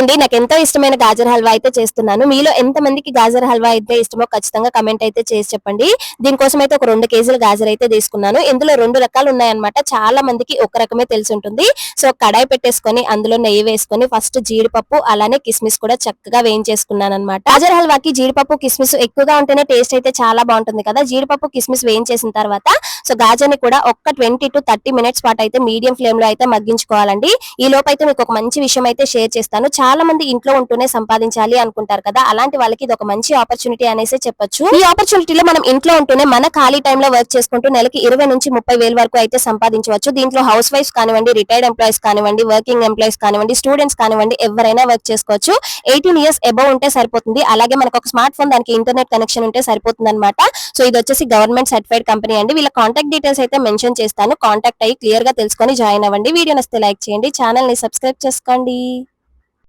అండి. నాకు ఎంతో ఇష్టమైన గాజర్ హల్వా అయితే చేస్తున్నాను. మీలో ఎంత మందికి గాజర్ హల్వా అయితే ఇష్టమో ఖచ్చితంగా కమెంట్ అయితే చేసి చెప్పండి. దీనికోసం అయితే ఒక రెండు కేజీల గాజర్ అయితే తీసుకున్నాను. ఇందులో రెండు రకాలు ఉన్నాయన్నమాట. చాలా మందికి ఒక రకమే తెలిసి ఉంటుంది. సో కడాయి పెట్టేసుకొని అందులో నెయ్యి వేసుకొని ఫస్ట్ జీడిపప్పు అలానే కిస్మిస్ కూడా చక్కగా వేయించేసుకున్నాను అనమాట గాజర్ హల్వాకి జీడిపప్పు కిస్మిస్ ఎక్కువగా ఉంటేనే టేస్ట్ అయితే చాలా బాగుంటుంది కదా. జీడిపప్పు కిస్మిస్ వేయించేసిన తర్వాత సో గాజర్ని కూడా ఒక్క ట్వంటీ టు థర్టీ మినిట్స్ పాటు అయితే మీడియం ఫ్లేమ్లో అయితే మగ్గించుకోవాలండి. ఈ లోపు అయితే మీకు ఒక మంచి విషయం అయితే షేర్ చేస్తాను. చాలా మంది ఇంట్లో ఉంటూనే సంపాదించాలి అనుకుంటారు కదా. అలాంటి వాళ్ళకి ఇది ఒక మంచి ఆపర్చునిటీ అనేసి చెప్పొచ్చు. ఈ ఆపర్చునిటీలో మనం ఇంట్లో ఉంటూనే మన ఖాళీ టైంలో వర్క్ చేసుకుంటూ నెలకి ఇరవై నుంచి ముప్పై వేల వరకు అయితే సంపాదించవచ్చు. దీంట్లో హౌస్ వైఫ్ కానివ్వండి రిటైర్డ్ ఎంప్లాయీస్ కానివ్వండి వర్కింగ్ ఎంప్లాయీస్ కానివ్వండి స్టూడెంట్స్ కానివ్వండి ఎవరైనా వర్క్ చేసుకోవచ్చు. ఎయిటీన్ ఇయర్స్ ఎబవ్ ఉంటే సరిపోతుంది. అలాగే మనకు ఒక స్మార్ట్ ఫోన్ దానికి ఇంటర్నెట్ కనెక్షన్ ఉంటే సరిపోతుంది అనమాట సో ఇది వచ్చేసి గవర్నమెంట్ సర్టిఫైడ్ కంపెనీ అండి. వీళ్ళ కాంటాక్ట్ డీటెయిల్స్ అయితే మెన్షన్ చేస్తాను. కాంటాక్ట్ అయ్యి క్లియర్గా తెలుసుకొని జాయిన్ అవ్వండి. వీడియో నస్తే లైక్ చేయండి. ఛానల్ని సబ్స్క్రైబ్ చేసుకోండి.